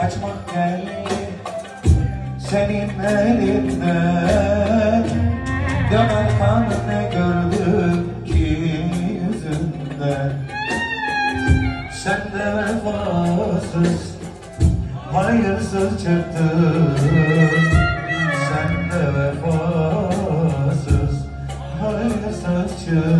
Kaçmak değil senin elinden. Dönerken ne gördüm ki yüzünden. Sen de vefasız, hayırsız çıktın Sen de vefasız, hayırsız çıktın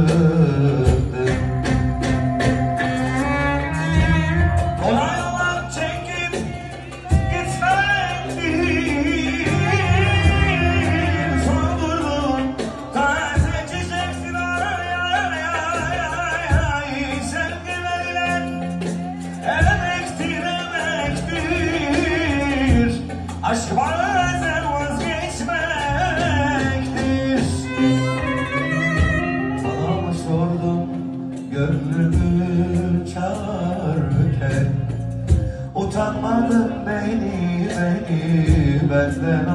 Aşk bazen vazgeçmektir. Bana mı sordun gönlümü çağırırken Utanmadın beni beni benden